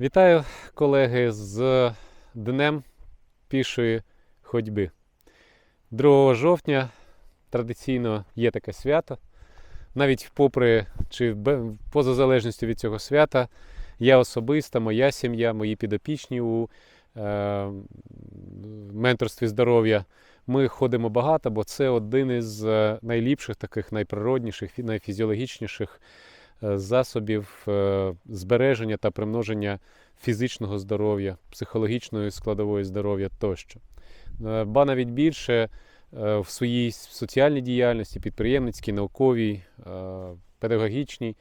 Вітаю, колеги, з Днем пішої ходьби. 2 жовтня традиційно є таке свято. Навіть попри чи поза залежністю від цього свята, я особисто, моя сім'я, мої підопічні у е, менторстві здоров'я. Ми ходимо багато, бо це один із е, найліпших, таких найприродніших, найфізіологічніших засобів е, збереження та примноження фізичного здоров'я, психологічної складової здоров'я тощо. Е, Ба навіть більше е, в своїй соціальній діяльності, підприємницькій, науковій, е, педагогічній.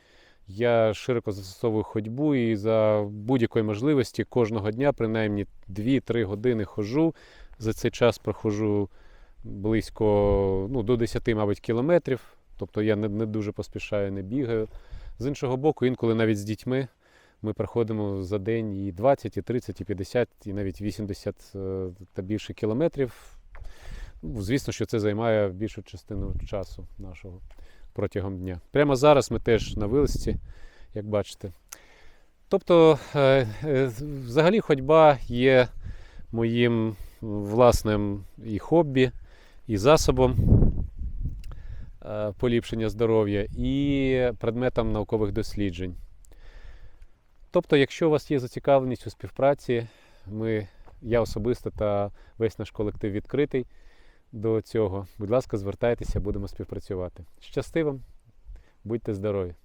Я широко застосовую ходьбу і за будь-якої можливості кожного дня, принаймні 2-3 години хожу. За цей час проходжу близько ну, до 10, мабуть, кілометрів. Тобто я не, не дуже поспішаю, не бігаю. З іншого боку, інколи навіть з дітьми ми проходимо за день і 20, і 30, і 50, і навіть 80 е, та більше кілометрів. Ну, Звісно, що це займає більшу частину часу нашого протягом дня. Прямо зараз ми теж на вилазці, як бачите. Тобто, е, е, взагалі, ходьба є моїм власним і хобі, і засобом поліпшення здоров'я, і предметам наукових досліджень. Тобто, якщо у вас є зацікавленість у співпраці, ми, я особисто та весь наш колектив відкритий до цього. Будь ласка, звертайтеся, будемо співпрацювати. Щасти вам, будьте здорові!